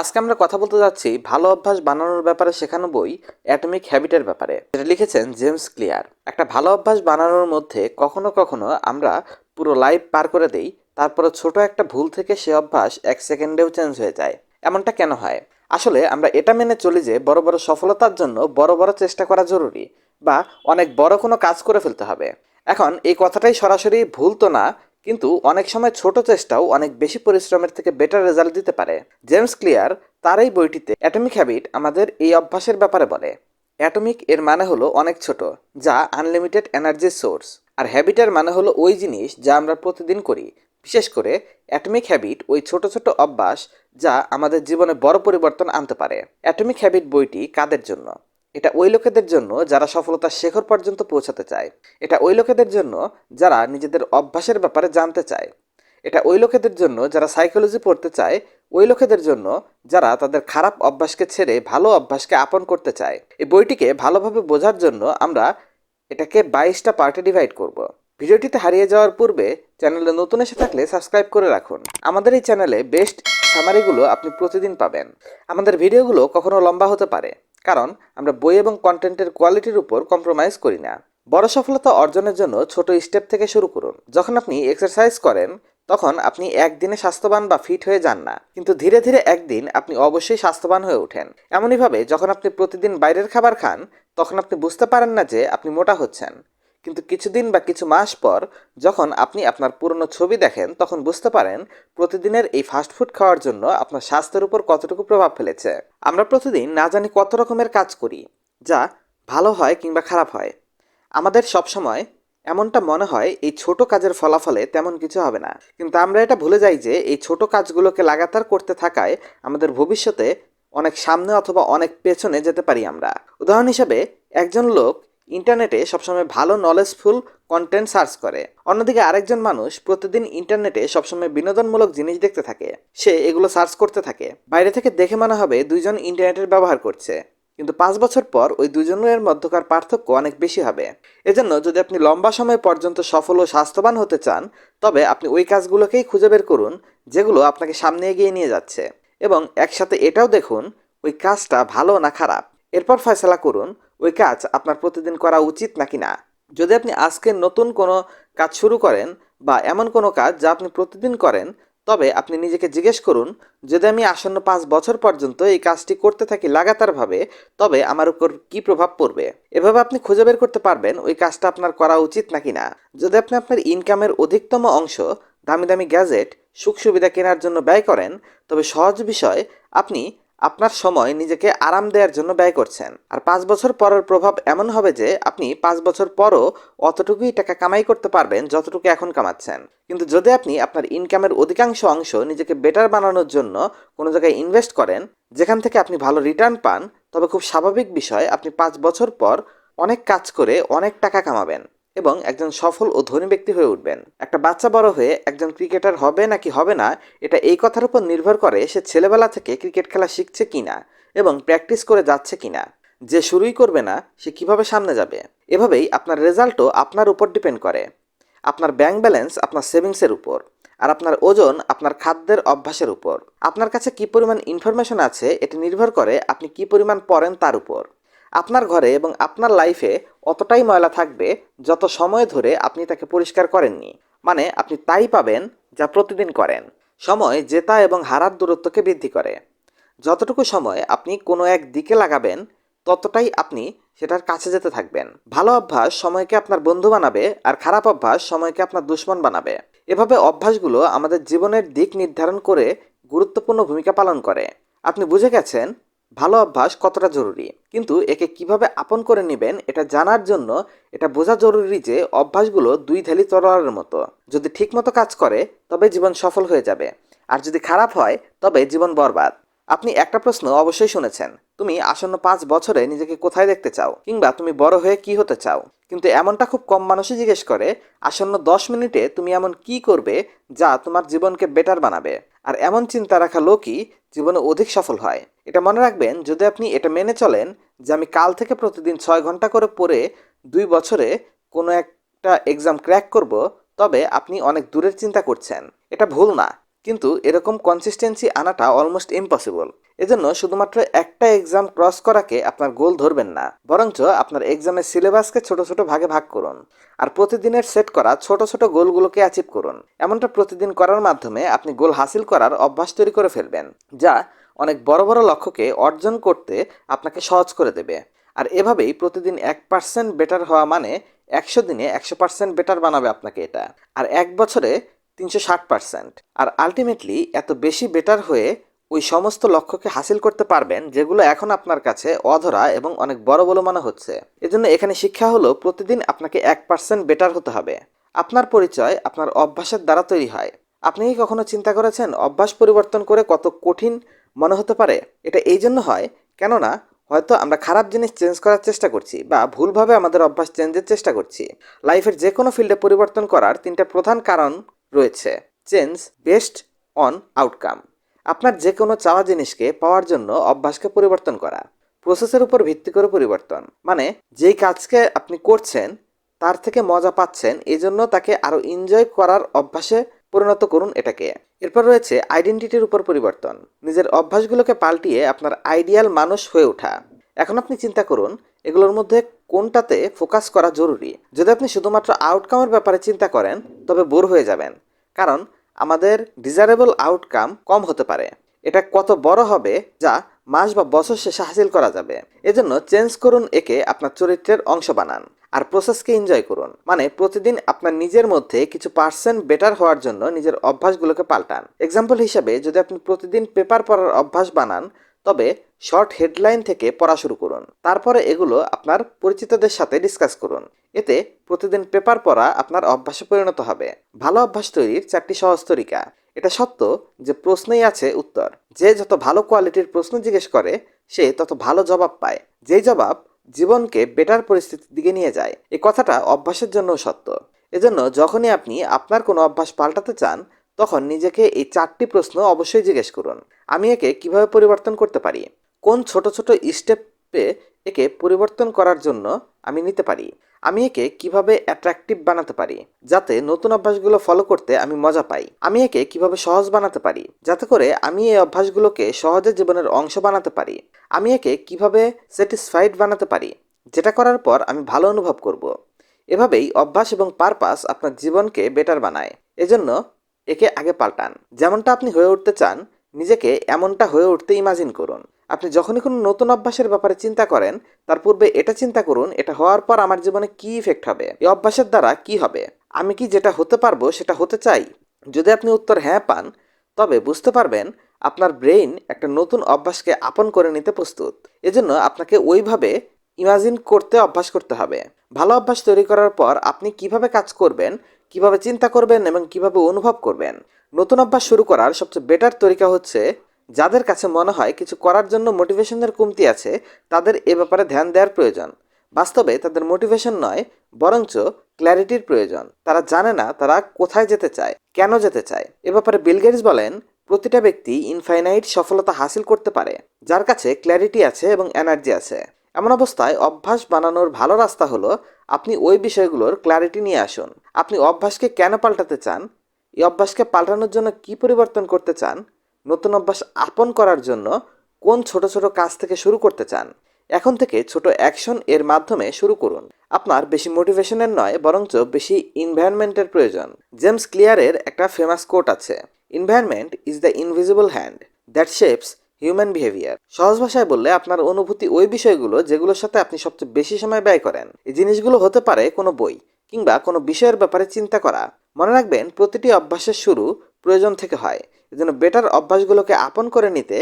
আজকে আমরা কথা বলতে যাচ্ছি ভালো অভ্যাস বানানোর ব্যাপারে শেখানো বই অ্যাটমিক হ্যাবিটের ব্যাপারে। যেটা লিখেছেন জেমস ক্লিয়ার। একটা ভালো অভ্যাস বানানোর মধ্যে কখনো কখনো আমরা পুরো লাইফ পার করে দেই, তারপরে ছোট একটা ভুল থেকে সে অভ্যাস এক সেকেন্ডেও চেঞ্জ হয়ে যায়। এমনটা কেন হয়? আসলে আমরা এটা মেনে চলি যে বড় বড় সফলতার জন্য বড় বড় চেষ্টা করা জরুরি বা অনেক বড় কোনো কাজ করে ফেলতে হবে। এখন এই কথাটাই সরাসরি ভুল তো না কিন্তু অনেক সময় ছোট চেষ্টাও অনেক বেশি পরিশ্রমের থেকে বেটার রেজাল্ট দিতে পারে। জেমস ক্লিয়ার তার এই বইটিতে অ্যাটমিক হ্যাবিট আমাদের এই অভ্যাসের ব্যাপারে বলে। অ্যাটমিক এর মানে হলো অনেক ছোট, যা আনলিমিটেড এনার্জি সোর্স আর হ্যাবিটের মানে হলো ওই জিনিস যা আমরা প্রতিদিন করি। বিশেষ করে অ্যাটমিক হ্যাবিট ওই ছোট ছোট অভ্যাস যা আমাদের জীবনে বড় পরিবর্তন আনতে পারে। অ্যাটমিক হ্যাবিট বইটি কাদের জন্য? এটা ওই লোকেদের জন্য যারা সফলতার শেখর পর্যন্ত পৌঁছাতে চায়। এটা ওই লোকেদের জন্য যারা নিজেদের অভ্যাসের ব্যাপারে জানতে চায়। এটা ওই লোকেদের জন্য যারা সাইকোলজি পড়তে চায়। ওই লোকেদের জন্য যারা তাদের খারাপ অভ্যাসকে ছেড়ে ভালো অভ্যাসকে আপন করতে চায়। এই বইটিকে ভালোভাবে বোঝার জন্য আমরা এটাকে বাইশটা পার্টে ডিভাইড করব। ভিডিওটিতে হারিয়ে যাওয়ার পূর্বে চ্যানেলে নতুন এসে থাকলে সাবস্ক্রাইব করে রাখুন। আমাদের এই চ্যানেলে বেস্ট সামারিগুলো আপনি প্রতিদিন পাবেন। আমাদের ভিডিওগুলো কখনো লম্বা হতে পারে। কারণ আমরা বই এবং কন্টেন্টের কোয়ালিটির উপর কম্প্রোমাইজ করি না। বড় সফলতা অর্জনের জন্য ছোট স্টেপ থেকে শুরু করুন। যখন আপনি এক্সারসাইজ করেন, তখন আপনি একদিনে স্বাস্থ্যবান বা ফিট হয়ে যান না। কিন্তু ধীরে ধীরে একদিন আপনি অবশ্যই স্বাস্থ্যবান হয়ে ওঠেন। এমনইভাবে যখন আপনি প্রতিদিন বাইরের খাবার খান, তখন আপনি বুঝতে পারেন না যে আপনি মোটা হচ্ছেন। কিন্তু কিছুদিন বা কিছু মাস পর যখন আপনি আপনার পুরনো ছবি দেখেন, তখন বুঝতে পারেন প্রতিদিনের এই ফাস্টফুড খাওয়ার জন্য আপনার স্বাস্থ্যের উপর কতটুকু প্রভাব ফেলেছে। আমরা প্রতিদিন না জানি কত রকমের কাজ করি, যা ভালো হয় কিংবা খারাপ হয়। আমাদের সবসময় এমনটা মনে হয়, এই ছোট কাজের ফলাফলে তেমন কিছু হবে না। কিন্তু আমরা এটা ভুলে যাই যে, এই ছোট কাজগুলোকে লাগাতার করতে থাকায় আমাদের ভবিষ্যতে অনেক সামনে অথবা অনেক পেছনে যেতে পারি আমরা। উদাহরণ হিসেবে, একজন লোক ইন্টারনেটে সবসময় ভালো নলেজফুল কন্টেন্ট সার্চ করে। অন্যদিকে আরেকজন মানুষ প্রতিদিন ইন্টারনেটে সবসময় বিনোদনমূলক জিনিস দেখতে থাকে। সে এগুলো সার্চ করতে থাকে। বাইরে থেকে দেখে মনে হবে দুইজন ইন্টারনেটের ব্যবহার করছে। কিন্তু পাঁচ বছর পর ওই দুজনের মধ্যকার পার্থক্য অনেক বেশি হবে। এজন্য যদি আপনি লম্বা সময় পর্যন্ত সফল ও স্বাস্থ্যবান হতে চান, তবে আপনি ওই কাজগুলোকেই খুঁজে বের করুন, যেগুলো আপনাকে সামনে এগিয়ে নিয়ে যাচ্ছে। এবং একসাথে এটাও দেখুন, ওই কাজটা ভালো না খারাপ। এরপর ফয়সলা করুন ওই কাজ আপনার প্রতিদিন করা উচিত নাকি না? যদি আপনি আজকে নতুন কোনো কাজ শুরু করেন বা এমন কোনো কাজ যা আপনি প্রতিদিন করেন, তবে আপনি নিজেকে জিজ্ঞেস করুন, যদি আমি আসন্ন পাঁচ বছর পর্যন্ত এই কাজটি করতে থাকি লাগাতারভাবে, তবে আমার উপর কি প্রভাব পড়বে? এভাবে আপনি খুঁজে বের করতে পারবেন ওই কাজটা আপনার করা উচিত নাকি না? যদি আপনি আপনার ইনকামের অধিকতম অংশ, দামি দামি গ্যাজেট সুখ সুবিধা কেনার জন্য ব্যয় করেন, তবে সহজ বিষয়, আপনি আপনার সময় নিজেকে আরাম দেওয়ার জন্য ব্যয় করছেন। আর পাঁচ বছর পরের প্রভাব এমন হবে যে, আপনি পাঁচ বছর পরও অতটুকুই টাকা কামাই করতে পারবেন যতটুকু এখন কামাচ্ছেন। কিন্তু যদি আপনি আপনার ইনকামের অধিকাংশ অংশ নিজেকে বেটার বানানোর জন্য কোনো জায়গায় ইনভেস্ট করেন, যেখান থেকে আপনি ভালো রিটার্ন পান, তবে খুব স্বাভাবিক বিষয় আপনি পাঁচ বছর পর অনেক কাজ করে অনেক টাকা কামাবেন। এবং একজন সফল ও ধনী ব্যক্তি হয়ে উঠবেন। একটা বাচ্চা বড় হয়ে একজন ক্রিকেটার হবে নাকি হবে না, এটা এই কথার উপর নির্ভর করে সে ছেলেবেলা থেকে ক্রিকেট খেলা শিখছে কিনা এবং প্র্যাকটিস করে যাচ্ছে কিনা। যে শুরুই করবে না, সে কীভাবে সামনে যাবে? এভাবেই আপনার রেজাল্টও আপনার উপর ডিপেন্ড করে। আপনার ব্যাংক ব্যালেন্স আপনার সেভিংসের উপর। আর আপনার ওজন আপনার খাদ্যের অভ্যাসের উপর। আপনার কাছে কি পরিমাণ ইনফরমেশন আছে, এটা নির্ভর করে আপনি কি পরিমাণ পড়েন তার উপর। আপনার ঘরে এবং আপনার লাইফে অতটাই ময়লা থাকবে যত সময় ধরে আপনি তাকে পরিষ্কার করেননি। মানে আপনি তাই পাবেন যা প্রতিদিন করেন। সময়, জেতা এবং হারার দূরত্বকে বৃদ্ধি করে। যতটুকু সময় আপনি কোনো এক দিকে লাগাবেন, ততটাই আপনি সেটার কাছে যেতে থাকবেন। ভালো অভ্যাস সময়কে আপনার বন্ধু বানাবে আর খারাপ অভ্যাস সময়কে আপনার দুশ্মন বানাবে। এভাবে অভ্যাসগুলো আমাদের জীবনের দিক নির্ধারণ করে গুরুত্বপূর্ণ ভূমিকা পালন করে। আপনি বুঝে গেছেন? ভালো অভ্যাস কতটা জরুরি? কিন্তু একে কীভাবে আপন করে নেবেন এটা জানার জন্য এটা বোঝা জরুরি যে অভ্যাসগুলো দুই ধালি তরোয়ারের মতো। যদি ঠিকমতো কাজ করে, তবে জীবন সফল হয়ে যাবে। আর যদি খারাপ হয়, তবে জীবন বরবাদ। আপনি একটা প্রশ্ন অবশ্যই শুনেছেন, তুমি আসন্ন পাঁচ বছরে নিজেকে কোথায় দেখতে চাও? কিংবা তুমি বড় হয়ে কি হতে চাও? কিন্তু এমনটা খুব কম মানুষই জিজ্ঞেস করে, আসন্ন দশ মিনিটে তুমি এমন কি করবে যা তোমার জীবনকে বেটার বানাবে? আর এমন চিন্তা রাখা লোকই জীবনে অধিক সফল হয়। এটা মনে রাখবেন, যদি আপনি এটা মেনে চলেন যে আমি কাল থেকে প্রতিদিন ছয় ঘণ্টা করে পড়ে দুই বছরে কোনো একটা এক্সাম ক্র্যাক করব, তবে আপনি অনেক দূরের চিন্তা করছেন। এটা ভুল না। কিন্তু এরকম কনসিস্টেন্সি আনাটা অলমোস্ট ইম্পসিবল এজন্য শুধুমাত্র একটা এক্সাম ক্রস করাকে আপনার গোল ধরবেন না, বরঞ্চ আপনার এক্সামের সিলেবাসকে ছোট ছোট ভাগে ভাগ করুন। আর প্রতিদিনের সেট করা ছোট ছোট গোলগুলোকে অ্যাচিভ করুন। এমনটা প্রতিদিন করার মাধ্যমে আপনি গোল হাসিল করার অভ্যাস তৈরি করে ফেলবেন, যা অনেক বড় বড় লক্ষ্যকে অর্জন করতে আপনাকে সহজ করে দেবে। আর এভাবেই প্রতিদিন এক পার্সেন্ট বেটার হওয়া মানে একশো দিনে একশো পার্সেন্ট বেটার বানাবে আপনাকে এটা। আর এক বছরে তিনশো ষাট পার্সেন্ট আর আলটিমেটলি এত বেশি বেটার হয়ে ওই সমস্ত লক্ষ্যকে হাসিল করতে পারবেন, যেগুলো এখন আপনার কাছে অধরা এবং অনেক বড় বলে মনে হচ্ছে। এজন্য এখানে শিক্ষা হলো প্রতিদিন আপনাকে এক পার্সেন্ট বেটার হতে হবে। আপনার পরিচয় আপনার অভ্যাসের দ্বারা তৈরি হয়। আপনি কি কখনো চিন্তা করেছেন অভ্যাস পরিবর্তন করে কত কঠিন মনে হতে পারে? এটা এই জন্য হয়, কেননা হয়তো আমরা খারাপ জিনিস চেঞ্জ করার চেষ্টা করছি বা ভুলভাবে আমাদের অভ্যাস চেঞ্জের চেষ্টা করছি। লাইফের যে কোনো ফিল্ডে পরিবর্তন করার তিনটা প্রধান কারণ রয়েছে। চেঞ্জ বেস্ট অন আউটকাম আপনার যে কোনো চাওয়া জিনিসকে পাওয়ার জন্য অভ্যাসকে পরিবর্তন করা। প্রসেসের উপর ভিত্তি করে পরিবর্তন। মানে যেই কাজকে আপনি করছেন, তার থেকে মজা পাচ্ছেন এই জন্য তাকে আরও এনজয় করার অভ্যাসে পরিণত করুন এটাকে। এরপর রয়েছে আইডেন্টিটির উপর পরিবর্তন। নিজের অভ্যাসগুলোকে পাল্টিয়ে আপনার আইডিয়াল মানুষ হয়ে ওঠা। এখন আপনি চিন্তা করুন, এগুলোর মধ্যে কোনটাতে ফোকাস করা জরুরি? যদি আপনি শুধুমাত্র আউটকামের ব্যাপারে চিন্তা করেন, তবে বোর হয়ে যাবেন। কারণ আমাদের ডিজারেবল আউটকাম কম হতে পারে। এটা কত বড় হবে, যা মাস বা বছর শেষে হাসিল করা যাবে। এজন্য চেঞ্জ করুন একে আপনার চরিত্রের অংশ বানান, আর প্রসেসকে এনজয় করুন। মানে প্রতিদিন আপনার নিজের মধ্যে কিছু পার্সেন্ট বেটার হওয়ার জন্য নিজের অভ্যাসগুলোকে পাল্টান। এক্সাম্পল হিসাবে যদি আপনি প্রতিদিন পেপার পড়ার অভ্যাস বানান তবে শর্ট হেডলাইন থেকে পড়া শুরু করুন। তারপরে এগুলো আপনার পরিচিতদের সাথে ডিসকাস করুন। এতে প্রতিদিন পেপার পড়া আপনার অভ্যাসে পরিণত হবে। ভালো অভ্যাস তৈরির চারটি সহজ তরিকা। এটা সত্য যে প্রশ্নেই আছে উত্তর। যে যত ভালো কোয়ালিটির প্রশ্ন জিজ্ঞেস করে, সে তত ভালো জবাব পায়। যেই জবাব জীবনকে বেটার পরিস্থিতির দিকে নিয়ে যায় এই কথাটা অভ্যাসের জন্য সত্য। এজন্য যখনই আপনি আপনার কোনো অভ্যাস পাল্টাতে চান তখন নিজেকে এই চারটি প্রশ্ন অবশ্যই জিজ্ঞেস করুন। আমি একে কীভাবে পরিবর্তন করতে পারি? কোন ছোট ছোট স্টেপে একে পরিবর্তন করার জন্য আমি নিতে পারি? আমি একে কীভাবে অ্যাট্রাকটিভ বানাতে পারি? যাতে নতুন অভ্যাসগুলো ফলো করতে আমি মজা পাই। আমি একে কীভাবে সহজ বানাতে পারি? যাতে করে আমি এই অভ্যাসগুলোকে সহজে জীবনের অংশ বানাতে পারি। আমি একে কীভাবে স্যাটিসফাইড বানাতে পারি? যেটা করার পর আমি ভালো অনুভব করব। এভাবেই অভ্যাস এবং পারপাস আপনার জীবনকে বেটার বানায়। এজন্য একে আগে পাল্টান। যেমনটা আপনি হয়ে উঠতে চান, নিজেকে এমনটা হয়ে উঠতে ইমাজিন করুন। আপনি যখনই কোনো নতুন অভ্যাসের ব্যাপারে চিন্তা করেন, তার পূর্বে এটা চিন্তা করুন, এটা হওয়ার পর আমার জীবনে কি ইফেক্ট হবে? এই অভ্যাসের দ্বারা কি হবে? আমি কি যেটা হতে পারব, সেটা হতে চাই? যদি আপনি উত্তর হ্যাঁ পান, তবে বুঝতে পারবেন আপনার ব্রেইন একটা নতুন অভ্যাসকে আপন করে নিতে প্রস্তুত। এজন্য আপনাকে ওইভাবে ইমাজিন করতে, অভ্যাস করতে হবে। ভালো অভ্যাস তৈরি করার পর আপনি কীভাবে কাজ করবেন কীভাবে চিন্তা করবেন এবং কীভাবে অনুভব করবেন? নতুন অভ্যাস শুরু করার সবচেয়ে বেটার তরিকা হচ্ছে, যাদের কাছে মনে হয় কিছু করার জন্য মোটিভেশনের কমতি আছে, তাদের এ ব্যাপারে ধ্যান দেওয়ার প্রয়োজন। বাস্তবে তাদের মোটিভেশন নয়, বরঞ্চ ক্ল্যারিটির প্রয়োজন। তারা জানে না তারা কোথায় যেতে চায়, কেন যেতে চায়। এ ব্যাপারে বিল গেটস বলেন, প্রতিটা ব্যক্তি ইনফাইনাইট সফলতা হাসিল করতে পারে, যার কাছে ক্ল্যারিটি আছে এবং এনার্জি আছে। এমন অবস্থায় অভ্যাস বানানোর ভালো রাস্তা হলো আপনি ওই বিষয়গুলোর ক্ল্যারিটি নিয়ে আসুন। আপনি অভ্যাসকে কেন পাল্টাতে চান? এই অভ্যাসকে পাল্টানোর জন্য কি পরিবর্তন করতে চান? নতুন অভ্যাস আপন করার জন্য কোন ছোট ছোট কাজ থেকে শুরু করতে চান? এখন থেকে ছোট অ্যাকশন এর মাধ্যমে শুরু করুন। আপনার বেশি মোটিভেশনের নয়, বরঞ্চ বেশি ইনভায়রনমেন্টের প্রয়োজন। জেমস ক্লিয়ারের একটা ফেমাস কোট আছে environment is the invisible hand that shapes human behaviour সহজ ভাষায় বললে আপনার অনুভূতি ওই বিষয়গুলো যেগুলোর সাথে আপনি সবচেয়ে বেশি সময় ব্যয় করেন। এই জিনিসগুলো হতে পারে কোনো বই কিংবা কোনো বিষয়ের ব্যাপারে চিন্তা করা। মনে রাখবেন, প্রতিটি অভ্যাসের শুরু প্রয়োজন থেকে হয়। এজন্য বেটার অভ্যাসগুলোকে আপন করে নিতে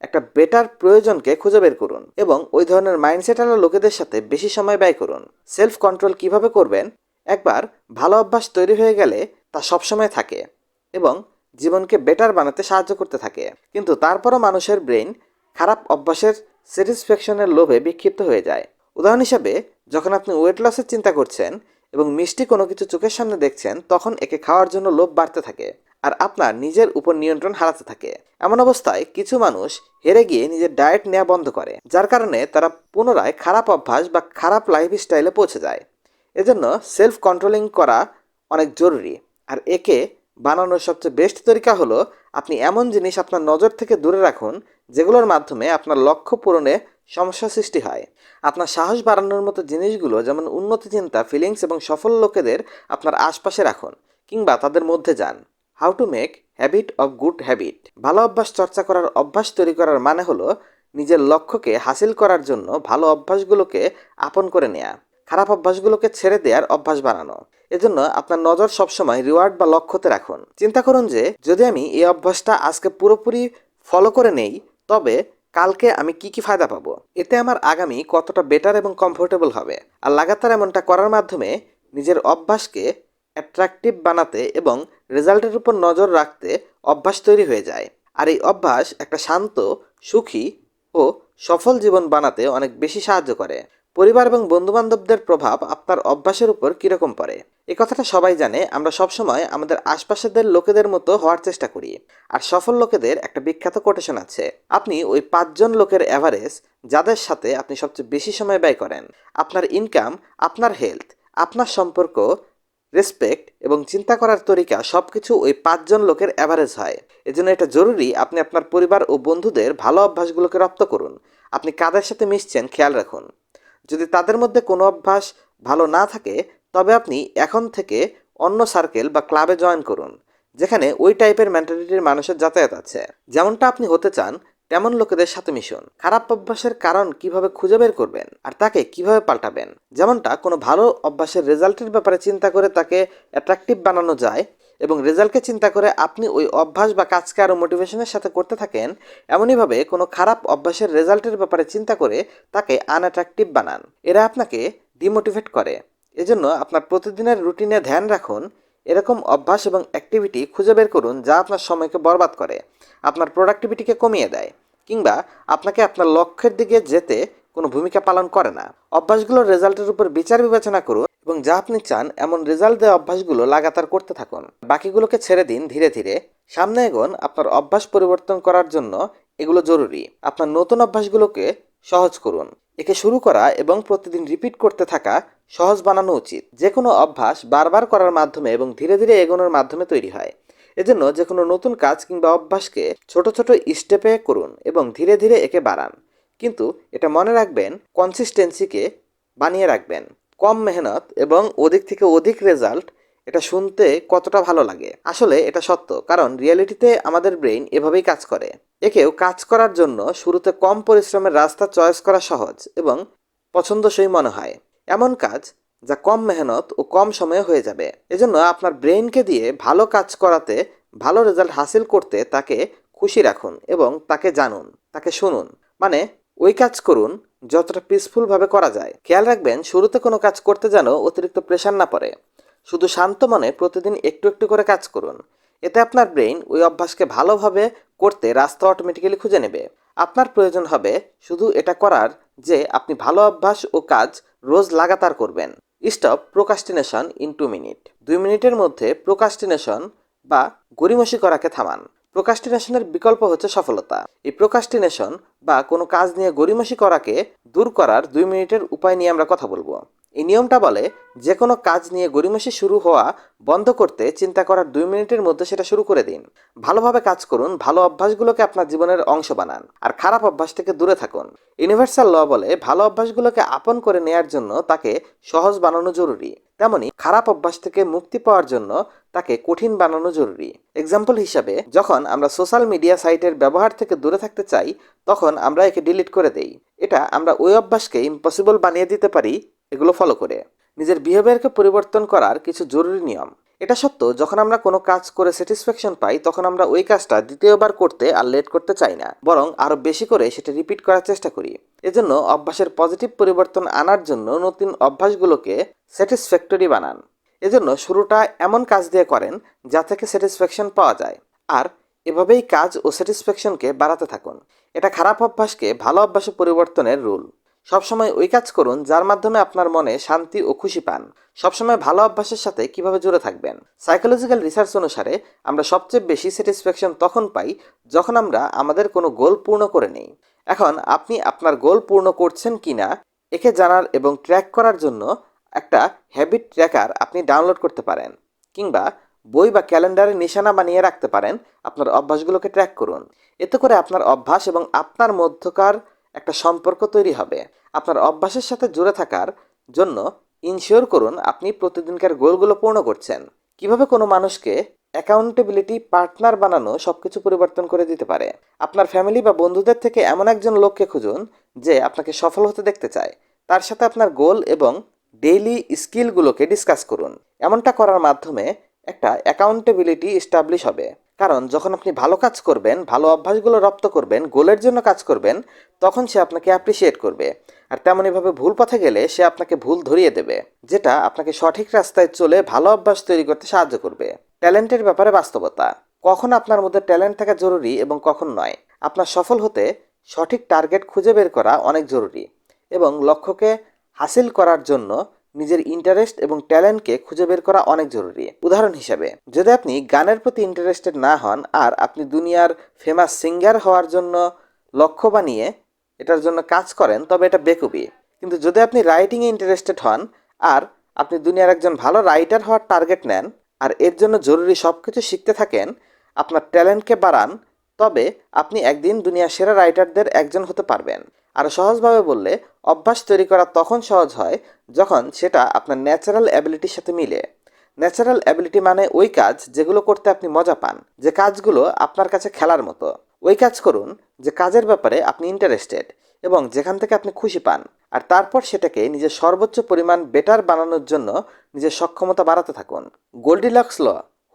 একটা বেটার প্রয়োজনকে খুঁজে বের করুন এবং ওই ধরনের মাইন্ডসেট আলা লোকেদের সাথে বেশি সময় ব্যয় করুন। সেলফ কন্ট্রোল কীভাবে করবেন? একবার ভালো অভ্যাস তৈরি হয়ে গেলে তা সবসময় থাকে এবং জীবনকে বেটার বানাতে সাহায্য করতে থাকে। কিন্তু তারপরও মানুষের ব্রেন খারাপ অভ্যাসের স্যাটিসফ্যাকশনের লোভে বিক্ষিপ্ত হয়ে যায়। উদাহরণ হিসাবে, যখন আপনি ওয়েট লসের চিন্তা করছেন এবং মিষ্টি কোনো কিছু চোখের সামনে দেখছেন, তখন একে খাওয়ার জন্য লোভ বাড়তে থাকে আর আপনার নিজের উপর নিয়ন্ত্রণ হারাতে থাকে। এমন অবস্থায় কিছু মানুষ হেরে গিয়ে নিজের ডায়েট নেওয়া বন্ধ করে, যার কারণে তারা পুনরায় খারাপ অভ্যাস বা খারাপ লাইফ স্টাইলে পৌঁছে যায়। এজন্য সেলফ কন্ট্রোলিং করা অনেক জরুরি আর একে বানানোর সবচেয়ে বেস্ট তরিকা হলো, আপনি এমন জিনিস আপনার নজর থেকে দূরে রাখুন, যেগুলোর মাধ্যমে আপনার লক্ষ্য পূরণে সমস্যা সৃষ্টি হয়। আপনার সাহস বাড়ানোর মতো জিনিসগুলো যেমন উন্নতি চিন্তা ফিলিংস এবং সফল লোকেদের আপনার আশপাশে রাখুন, কিংবা তাদের মধ্যে যান। How to make habit of good habit ভালো অভ্যাস চর্চা করার অভ্যাস তৈরি করার মানে হলো, নিজের লক্ষ্যকে হাসিল করার জন্য ভালো অভ্যাসগুলোকে আপন করে নেয়া। খারাপ অভ্যাসগুলোকে ছেড়ে দেওয়ার অভ্যাস বানানো। এজন্য আপনার নজর সবসময় রিওয়ার্ড বা লক্ষ্যতে রাখুন। চিন্তা করুন যে, যদি আমি এই অভ্যাসটা আজকে পুরোপুরি ফলো করে নেই, তবে কালকে আমি কি কি ফায়দা পাবো? এতে আমার আগামী কতটা বেটার এবং কমফোর্টেবল হবে? আর লাগাতার এমনটা করার মাধ্যমে নিজের অভ্যাসকে অ্যাট্রাকটিভ বানাতে এবং রেজাল্টের উপর নজর রাখতে অভ্যাস তৈরি হয়ে যায়। আর এই অভ্যাস একটা শান্ত, সুখী ও সফল জীবন বানাতে অনেক বেশি সাহায্য করে। পরিবার এবং বন্ধুবান্ধবদের প্রভাব আপনার অভ্যাসের উপর কীরকম পড়ে? এ কথাটা সবাই জানে, আমরা সবসময় আমাদের আশপাশের লোকেদের মতো হওয়ার চেষ্টা করি। আর সফল লোকেদের একটা বিখ্যাত কোটেশন আছে, আপনি ওই পাঁচজন লোকের অ্যাভারেজ যাদের সাথে আপনি সবচেয়ে বেশি সময় ব্যয় করেন। আপনার ইনকাম আপনার হেলথ আপনার সম্পর্ক রেসপেক্ট এবং চিন্তা করার তরিকা সব কিছু ওই পাঁচজন লোকের অ্যাভারেজ হয়। এজন্য এটা জরুরি আপনি আপনার পরিবার ও বন্ধুদের ভালো অভ্যাসগুলোকে রপ্ত করুন। আপনি কাদের সাথে মিশছেন খেয়াল রাখুন। যদি তাদের মধ্যে কোনো অভ্যাস ভালো না থাকে, তবে আপনি এখন থেকে অন্য সার্কেল বা ক্লাবে জয়েন করুন, যেখানে ওই টাইপের মেন্টালিটির মানুষের যাতায়াত আছে। যেমনটা আপনি হতে চান, তেমন লোকেদের সাথে মিশুন। খারাপ অভ্যাসের কারণ কীভাবে খুঁজে বের করবেন আর তাকে কীভাবে পাল্টাবেন? যেমনটা কোনো ভালো অভ্যাসের রেজাল্টের ব্যাপারে চিন্তা করে তাকে অ্যাট্রাকটিভ বানানো যায় এবং রেজাল্টকে চিন্তা করে আপনি ওই অভ্যাস বা কাজকে আরও মোটিভেশনের সাথে করতে থাকেন, এমনইভাবে কোনো খারাপ অভ্যাসের রেজাল্টের ব্যাপারে চিন্তা করে তাকে আনঅ্যাট্রাকটিভ বানান। এরা আপনাকে ডিমোটিভেট করে। এজন্য আপনার প্রতিদিনের রুটিনে ধ্যান রাখুন। এরকম অভ্যাস এবং অ্যাক্টিভিটি খুঁজে বের করুন যা আপনার সময়কে বরবাদ করে, আপনার প্রোডাক্টিভিটিকে কমিয়ে দেয়, কিংবা আপনাকে আপনার লক্ষ্যের দিকে যেতে কোনো ভূমিকা পালন করে না। অভ্যাসগুলোর রেজাল্টের উপর বিচার বিবেচনা করুন এবং যা আপনি চান, এমন রেজাল্ট দেওয়া অভ্যাসগুলো লাগাতার করতে থাকুন। বাকিগুলোকে ছেড়ে দিন ধীরে ধীরে। সামনে এগোন, আপনার অভ্যাস পরিবর্তন করার জন্য এগুলো জরুরি। আপনার নতুন অভ্যাসগুলোকে সহজ করুন। একে শুরু করা এবং প্রতিদিন রিপিট করতে থাকা সহজ বানানো উচিত। যে কোনো অভ্যাস বারবার করার মাধ্যমে এবং ধীরে ধীরে এগোনোর মাধ্যমে তৈরি হয়। এজন্য যে কোনো নতুন কাজ কিংবা অভ্যাসকে ছোট ছোট স্টেপে করুন এবং ধীরে ধীরে একে বাড়ান। কিন্তু এটা মনে রাখবেন কনসিস্টেন্সিকে বানিয়ে রাখবেন। কম মেহনত এবং অধিক থেকে অধিক রেজাল্ট, এটা শুনতে কতটা ভালো লাগে? আসলে এটা সত্য, কারণ রিয়েলিটিতে আমাদের ব্রেইন এভাবেই কাজ করে। একেও কাজ করার জন্য শুরুতে কম পরিশ্রমের রাস্তা চয়েস করা সহজ এবং পছন্দসই মনে হয়। এমন কাজ যা কম মেহনত ও কম সময়ে হয়ে যাবে। এজন্য আপনার ব্রেইনকে দিয়ে ভালো কাজ করাতে, ভালো রেজাল্ট হাসিল করতে তাকে খুশি রাখুন এবং তাকে জানুন, তাকে শুনুন। মানে ওই কাজ করুন, যতটা পিসফুলভাবে করা যায়। খেয়াল রাখবেন, শুরুতে কোনো কাজ করতে যেন অতিরিক্ত প্রেশার না পড়ে। শুধু শান্ত মনে প্রতিদিন একটু একটু করে কাজ করুন। এতে আপনার ব্রেইন ওই অভ্যাসকে ভালোভাবে করতে রাস্তা অটোমেটিক্যালি খুঁজে নেবে। আপনার প্রয়োজন হবে শুধু এটা করার যে আপনি ভালো অভ্যাস ও কাজ রোজ লাগাতার করবেন। Stop procrastination in two minute দুই মিনিটের মধ্যে প্রোকাস্টিনেশন বা গরিমসি করাকে থামান। প্রোকাস্টিনেশনের বিকল্প হচ্ছে সফলতা। এই প্রোকাস্টিনেশন বা কোনো কাজ নিয়ে গরিমাসি করাকে দূর করার দুই মিনিটের উপায় নিয়ে আমরা কথা বলব। এই নিয়মটা বলে যে কোনো কাজ নিয়ে গরিমসি শুরু হওয়া বন্ধ করতে চিন্তা করার দুই মিনিটের মধ্যে সেটা শুরু করে দিন। ভালোভাবে কাজ করুন, ভালো অভ্যাসগুলোকে আপনার জীবনের অংশ বানান, আর খারাপ অভ্যাস থেকে দূরে থাকুন। ইউনিভার্সাল ল বলে, ভালো অভ্যাসগুলোকে আপন করে নেয়ার জন্য তাকে সহজ বানানো জরুরি। তেমনি খারাপ অভ্যাস থেকে মুক্তি পাওয়ার জন্য তাকে কঠিন বানানো জরুরি। এক্সাম্পল হিসাবে, যখন আমরা সোশ্যাল মিডিয়া সাইটের ব্যবহার থেকে দূরে থাকতে চাই, তখন আমরা একে ডিলিট করে দেই। এটা আমরা ওই অভ্যাসকে ইম্পসিবল বানিয়ে দিতে পারি এগুলো ফলো করে। নিজের বিহেভিয়ারকে পরিবর্তন করার কিছু জরুরি নিয়ম। এটা সত্য যখন আমরা কোনো কাজ করে স্যাটিসফ্যাকশন পাই, তখন আমরা ওই কাজটা দ্বিতীয়বার করতে আর লেট করতে চাই না, বরং আরও বেশি করে সেটা রিপিট করার চেষ্টা করি। এজন্য অভ্যাসের পজিটিভ পরিবর্তন আনার জন্য নতুন অভ্যাসগুলোকে স্যাটিসফ্যাক্টরি বানান। এজন্য শুরুটা এমন কাজ দিয়ে করেন যা থেকে স্যাটিসফ্যাকশন পাওয়া যায়। আর এভাবেই কাজ ও স্যাটিসফ্যাকশনকে বাড়াতে থাকুন। এটা খারাপ অভ্যাসকে ভালো অভ্যাসে পরিবর্তনের রুল সবসময় ওই কাজ করুন যার মাধ্যমে আপনার মনে শান্তি ও খুশি পান। সবসময় ভালো অভ্যাসের সাথে কীভাবে জুড়ে থাকবেন? সাইকোলজিক্যাল রিসার্চ অনুসারে, আমরা সবচেয়ে বেশি স্যাটিসফ্যাকশন তখন পাই যখন আমরা আমাদের কোনো গোল পূর্ণ করে নেই। এখন আপনি আপনার গোল পূর্ণ করছেন কিনা, একে জানার এবং ট্র্যাক করার জন্য একটা হ্যাবিট ট্র্যাকার আপনি ডাউনলোড করতে পারেন, কিংবা বই বা ক্যালেন্ডারে নিশানা বানিয়ে রাখতে পারেন, আপনার অভ্যাসগুলোকে ট্র্যাক করুন। এতে করে আপনার অভ্যাস এবং আপনার মধ্যকার একটা সম্পর্ক তৈরি হবে। আপনার অভ্যাসের সাথে জুড়ে থাকার জন্য ইনশিওর করুন আপনি প্রতিদিনকার গোলগুলো পূর্ণ করছেন। কীভাবে কোনো মানুষকে অ্যাকাউন্টেবিলিটি পার্টনার বানানো সব কিছু পরিবর্তন করে দিতে পারে? আপনার ফ্যামিলি বা বন্ধুদের থেকে এমন একজন লোককে খুঁজুন যে আপনাকে সফল হতে দেখতে চায়। তার সাথে আপনার গোল এবং ডেইলি স্কিলগুলোকে ডিসকাস করুন। এমনটা করার মাধ্যমে একটা অ্যাকাউন্টেবিলিটি এস্টাবলিশ হবে। কারণ যখন আপনি ভালো কাজ করবেন, ভালো অভ্যাসগুলো রপ্ত করবেন, গোলের জন্য কাজ করবেন, তখন সে আপনাকে অ্যাপ্রিসিয়েট করবে। আর তেমনইভাবে ভুল পথে গেলে সে আপনাকে ভুল ধরিয়ে দেবে, যেটা আপনাকে সঠিক রাস্তায় চলে ভালো অভ্যাস তৈরি করতে সাহায্য করবে। ট্যালেন্টের ব্যাপারে বাস্তবতা। কখন আপনার মধ্যে ট্যালেন্ট থাকা জরুরি এবং কখন নয়। আপনার সফল হতে সঠিক টার্গেট খুঁজে বের করা অনেক জরুরি এবং লক্ষ্যকে হাসিল করার জন্য নিজের ইন্টারেস্ট এবং ট্যালেন্টকে খুঁজে বের করা অনেক জরুরি। উদাহরণ হিসাবে, যদি আপনি গানের প্রতি ইন্টারেস্টেড না হন আর আপনি দুনিয়ার ফেমাস সিঙ্গার হওয়ার জন্য লক্ষ্য বানিয়ে এটার জন্য কাজ করেন, তবে এটা বেকুবি। কিন্তু যদি আপনি রাইটিংয়ে ইন্টারেস্টেড হন আর আপনি দুনিয়ার একজন ভালো রাইটার হওয়ার টার্গেট নেন আর এর জন্য জরুরি সব কিছু শিখতে থাকেন, আপনার ট্যালেন্টকে বাড়ান, তবে আপনি একদিন দুনিয়ার সেরা রাইটারদের একজন হতে পারবেন। আরও সহজভাবে বললে অভ্যাস তৈরি করা তখন সহজ হয় যখন সেটা আপনার ন্যাচারাল অ্যাবিলিটির সাথে মিলে। ন্যাচারাল অ্যাবিলিটি মানে ওই কাজ যেগুলো করতে আপনি মজা পান, যে কাজগুলো আপনার কাছে খেলার মতো। ওই কাজ করুন যে কাজের ব্যাপারে আপনি ইন্টারেস্টেড এবং যেখান থেকে আপনি খুশি পান আর তারপর সেটাকে নিজের সর্বোচ্চ পরিমাণ বেটার বানানোর জন্য নিজের সক্ষমতা বাড়াতে থাকুন। Goldilocks law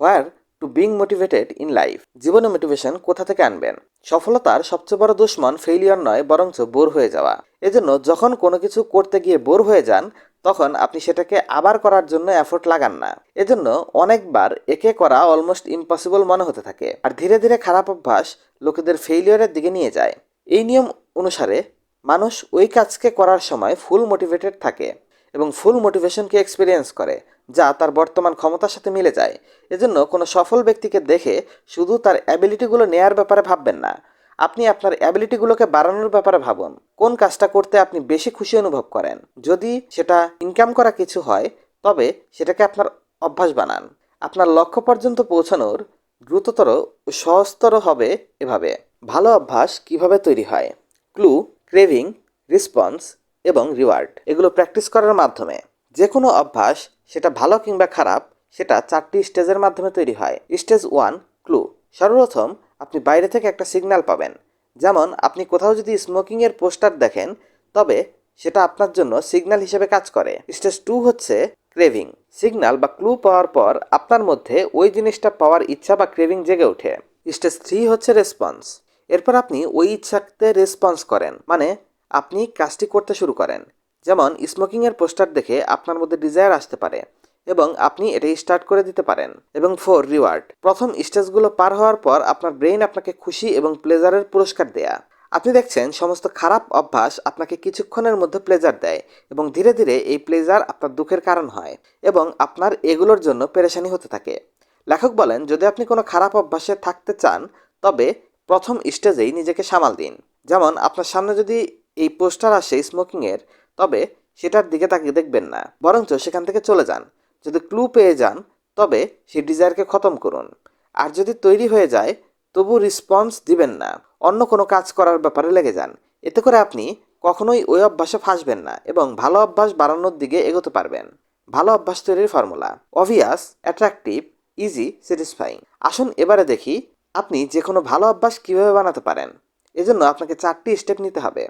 where to being motivated in life জীবনে মোটিভেশন কোথা থেকে আনবেন? সফলতার সবচেয়ে বড় দুশ্মন ফেইলিয়র নয়, বরঞ্চ বোর হয়ে যাওয়া। এজন্য যখন কোনো কিছু করতে গিয়ে বোর হয়ে যান, তখন আপনি সেটাকে আবার করার জন্য এফোর্ট লাগান না। এজন্য অনেকবার একে করা অলমোস্ট ইম্পসিবল মনে হতে থাকে। আর ধীরে ধীরে খারাপ অভ্যাস লোকেদের ফেইলিয়রের দিকে নিয়ে যায়। এই নিয়ম অনুসারে মানুষ ওই কাজকে করার সময় ফুল মোটিভেটেড থাকে এবং ফুল মোটিভেশনকে এক্সপিরিয়েন্স করে। যা তার বর্তমান ক্ষমতার সাথে মিলে যায়। এজন্য কোনো সফল ব্যক্তিকে দেখে শুধু তার অ্যাবিলিটিগুলো নেয়ার ব্যাপারে ভাববেন না। আপনি আপনার অ্যাবিলিটিগুলোকে বাড়ানোর ব্যাপারে ভাবুন। কোন কাজটা করতে আপনি বেশি খুশি অনুভব করেন? যদি সেটা ইনকাম করা কিছু হয়, তবে সেটাকে আপনার অভ্যাস বানান। আপনার লক্ষ্য পর্যন্ত পৌঁছানোর দ্রুততর ও সহজতর হবে এভাবে। ভালো অভ্যাস কীভাবে তৈরি হয়? ক্লু, ক্রেভিং, রেসপন্স এবং রিওয়ার্ড। এগুলো প্র্যাকটিস করার মাধ্যমে। যে কোনো অভ্যাস, সেটা ভালো কিংবা খারাপ, সেটা চারটি স্টেজের মাধ্যমে তৈরি হয়। Stage one, clue. সর্বপ্রথম আপনি বাইরে থেকে একটা সিগন্যাল পাবেন। যেমন, আপনি কোথাও যদি স্মোকিংয়ের পোস্টার দেখেন, তবে সেটা আপনার জন্য সিগন্যাল হিসেবে কাজ করে। স্টেজ টু হচ্ছে ক্রেভিং। সিগন্যাল বা ক্লু পাওয়ার পর আপনার মধ্যে ওই জিনিসটা পাওয়ার ইচ্ছা বা ক্রেভিং জেগে ওঠে। স্টেজ থ্রি হচ্ছে রেসপন্স। এরপর আপনি ওই ইচ্ছাতে রেসপন্স করেন। মানে আপনি কাজটি করতে শুরু করেন। যেমন স্মোকিংয়ের পোস্টার দেখে আপনার মধ্যে ডিজায়ার আসতে পারে এবং আপনি এটাই স্টার্ট করে দিতে পারেন। এবং ফোর রিওয়ার্ড প্রথম স্টেজগুলো পার হওয়ার পর আপনার ব্রেইন আপনাকে খুশি এবং প্লেজারের পুরস্কার দেয়া। আপনি দেখছেন সমস্ত খারাপ অভ্যাস আপনাকে কিছুক্ষণের মধ্যে প্লেজার দেয় এবং ধীরে ধীরে এই প্লেজার আপনার দুঃখের কারণ হয় এবং আপনার এগুলোর জন্য পেরেশানি হতে থাকে। লেখক বলেন, যদি আপনি কোনো খারাপ অভ্যাসে থাকতে চান, তবে প্রথম স্টেজেই নিজেকে সামাল দিন। যেমন, আপনার সামনে যদি এই পোস্টার আসে স্মোকিংয়ের তবে সেটার দিকে তাকিয়ে দেখবেন না, বরঞ্চ সেখান থেকে চলে যান। যদি ক্লু পেয়ে যান, তবে সেই ডিজায়ারকে খতম করুন। আর যদি তৈরি হয়ে যায়, তবু রেসপন্স দিবেন না। অন্য কোনো কাজ করার ব্যাপারে লেগে যান। এতে করে আপনি কখনোই ওই অভ্যাসে ফাঁসবেন না এবং ভালো অভ্যাস বাড়ানোর দিকে এগোতে পারবেন। ভালো অভ্যাস তৈরির formula obvious attractive easy satisfying আসুন এবারে দেখি আপনি যে কোনো ভালো অভ্যাস কীভাবে বানাতে পারেন। এজন্য আপনাকে চারটি স্টেপ নিতে হবে।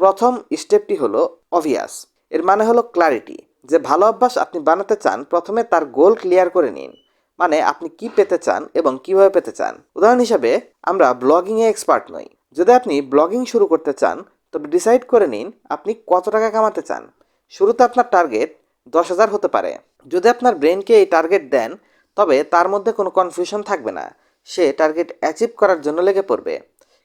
প্রথম স্টেপটি হলো অভিয়াস এর মানে হলো ক্লারিটি যে ভালো অভ্যাস আপনি বানাতে চান, প্রথমে তার গোল ক্লিয়ার করে নিন। মানে আপনি কি পেতে চান এবং কীভাবে পেতে চান। উদাহরণ হিসাবে, আমরা ব্লগিংয়ে এক্সপার্ট নই। যদি আপনি ব্লগিং শুরু করতে চান, তবে ডিসাইড করে নিন আপনি কত টাকা কামাতে চান। শুরুতে আপনার টার্গেট দশ হাজার হতে পারে। যদি আপনার ব্রেনকে এই টার্গেট দেন, তবে তার মধ্যে কোনো কনফিউশন থাকবে না। সে টার্গেট অ্যাচিভ করার জন্য লেগে পড়বে।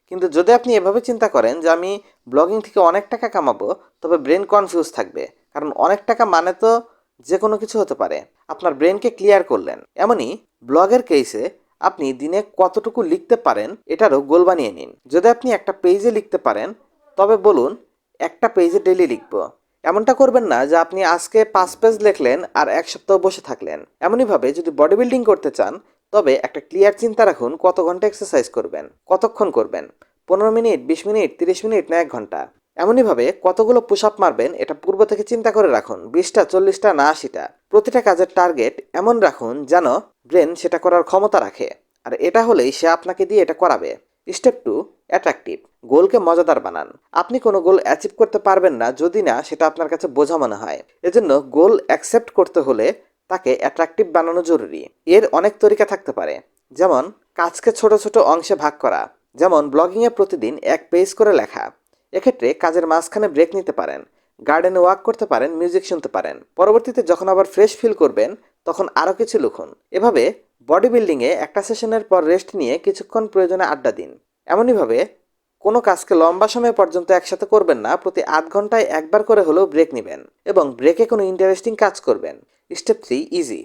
কিন্তু যদি আপনি এভাবে চিন্তা করেন যে আমি ব্লগিং থেকে অনেক টাকা কামাবো, তবে ব্রেন কনফিউজ থাকবে। কারণ অনেক টাকা মানে তো যে কোনো কিছু হতে পারে। আপনার ব্রেনকে ক্লিয়ার করলেন। এমনই ব্লগের কেসে আপনি দিনে কতটুকু লিখতে পারেন, এটারও গোল বানিয়ে নিন। যদি আপনি একটা পেজে লিখতে পারেন, তবে বলুন একটা পেজে ডেলি লিখব। এমনটা করবেন না যে আপনি আজকে পাঁচ পেজ লিখলেন আর এক সপ্তাহ বসে থাকলেন। এমনইভাবে যদি বডি বিল্ডিং করতে চান তবে একটা ক্লিয়ার চিন্তা রাখুন, কত ঘণ্টা এক্সারসাইজ করবেন, কতক্ষণ করবেন, পনেরো মিনিট, বিশ মিনিট, তিরিশ মিনিট না এক ঘণ্টা? এমনইভাবে কতগুলো পুশ আপ মারবেন এটা পূর্ব থেকে চিন্তা করে রাখুন, বিশটা, চল্লিশটা না আশিটা। প্রতিটা কাজের টার্গেট এমন রাখুন যেন ব্রেন সেটা করার ক্ষমতা রাখে। আর এটা হলেই সে আপনাকে দিয়ে এটা করাবে। স্টেপ টু অ্যাট্রাকটিভ গোলকে মজাদার বানান। আপনি কোনো গোল অ্যাচিভ করতে পারবেন না যদি না সেটা আপনার কাছে বোঝা মনে হয়। এজন্য গোল অ্যাকসেপ্ট করতে হলে তাকে অ্যাট্রাকটিভ বানানো জরুরি। এর অনেক তরিকা থাকতে পারে। যেমন, কাজকে ছোট ছোট অংশে ভাগ করা। যেমন ব্লগিংয়ে প্রতিদিন এক পেজ করে লেখা। এক্ষেত্রে কাজের মাঝখানে ব্রেক নিতে পারেন। গার্ডেনে ওয়াক করতে পারেন মিউজিক শুনতে পারেন। পরবর্তীতে যখন আবার ফ্রেশ ফিল করবেন, তখন আরও কিছু লিখুন। এভাবে বডি বিল্ডিংয়ে একটা সেশনের পর রেস্ট নিয়ে কিছুক্ষণ প্রয়োজনে আড্ডা দিন। এমনইভাবে কোনো কাজকে লম্বা সময় পর্যন্ত একসাথে করবেন না, প্রতি আধ ঘন্টায় একবার করে হলেও ব্রেক নেবেন এবং ব্রেকে কোনো ইন্টারেস্টিং কাজ করবেন। স্টেপ থ্রি ইজি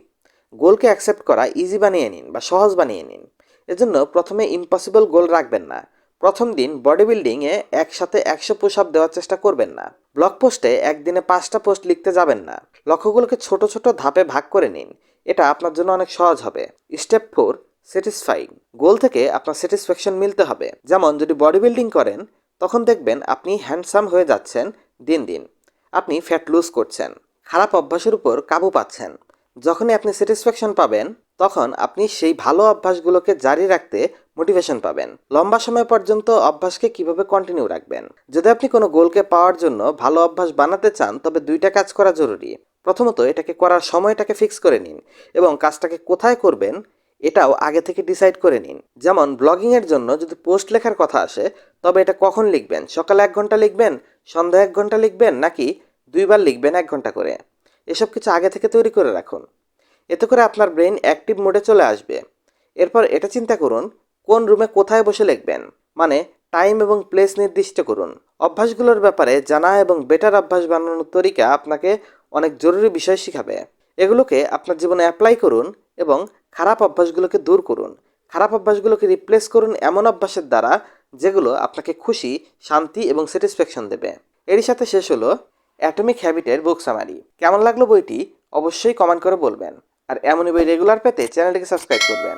গোলকে অ্যাকসেপ্ট করা ইজি বানিয়ে নিন বা সহজ বানিয়ে নিন। এজন্য প্রথমে ইম্পসিবল গোল রাখবেন না। প্রথম দিন বডি বিল্ডিংয়ে একসাথে একশো পুশ আপ দেওয়ার চেষ্টা করবেন না। ব্লগ পোস্টে একদিনে পাঁচটা পোস্ট লিখতে যাবেন না। লক্ষ্যগুলোকে ছোট ছোট ধাপে ভাগ করে নিন। এটা আপনার জন্য অনেক সহজ হবে। স্টেপ ফোর স্যাটিসফাইং গোল থেকে আপনার স্যাটিসফ্যাকশন মিলতে হবে। যেমন, যদি বডি বিল্ডিং করেন, তখন দেখবেন আপনি হ্যান্ডসাম হয়ে যাচ্ছেন দিন দিন। আপনি ফ্যাট লুজ করছেন। খারাপ অভ্যাসের উপর কাবু পাচ্ছেন। যখনই আপনি স্যাটিসফ্যাকশন পাবেন, তখন আপনি সেই ভালো অভ্যাসগুলোকে জারি রাখতে মোটিভেশন পাবেন। লম্বা সময় পর্যন্ত অভ্যাসকে কীভাবে কন্টিনিউ রাখবেন? যদি আপনি কোনো গোলকে পাওয়ার জন্য ভালো অভ্যাস বানাতে চান, তবে দুইটা কাজ করা জরুরি। প্রথমত, এটাকে করার সময়টাকে ফিক্স করে নিন এবং কাজটাকে কোথায় করবেন এটাও আগে থেকে ডিসাইড করে নিন। যেমন ব্লগিংয়ের জন্য যদি পোস্ট লেখার কথা আসে, তবে এটা কখন লিখবেন? সকালে এক ঘণ্টা লিখবেন? সন্ধ্যা এক ঘণ্টা লিখবেন? নাকি দুইবার লিখবেন এক ঘণ্টা করে? এসব কিছু আগে থেকে তৈরি করে রাখুন। এতে করে আপনার ব্রেন অ্যাক্টিভ মোডে চলে আসবে। এরপর এটা চিন্তা করুন, কোন রুমে কোথায় বসে লিখবেন? মানে টাইম এবং প্লেস নির্দিষ্ট করুন। অভ্যাসগুলোর ব্যাপারে জানা এবং বেটার অভ্যাস বানানোর তরিকা আপনাকে অনেক জরুরি বিষয় শিখাবে। এগুলোকে আপনার জীবনে অ্যাপ্লাই করুন এবং খারাপ অভ্যাসগুলোকে দূর করুন। খারাপ অভ্যাসগুলোকে রিপ্লেস করুন এমন অভ্যাসের দ্বারা যেগুলো আপনাকে খুশি, শান্তি এবং স্যাটিসফ্যাকশন দেবে। এরই সাথে শেষ হলো অ্যাটমিক হ্যাবিটের বুক সামারি কেমন লাগল বইটি? অবশ্যই কমেন্ট করে বলবেন। আর এমনই বই রেগুলার পেতে চ্যানেলটিকে সাবস্ক্রাইব করবেন।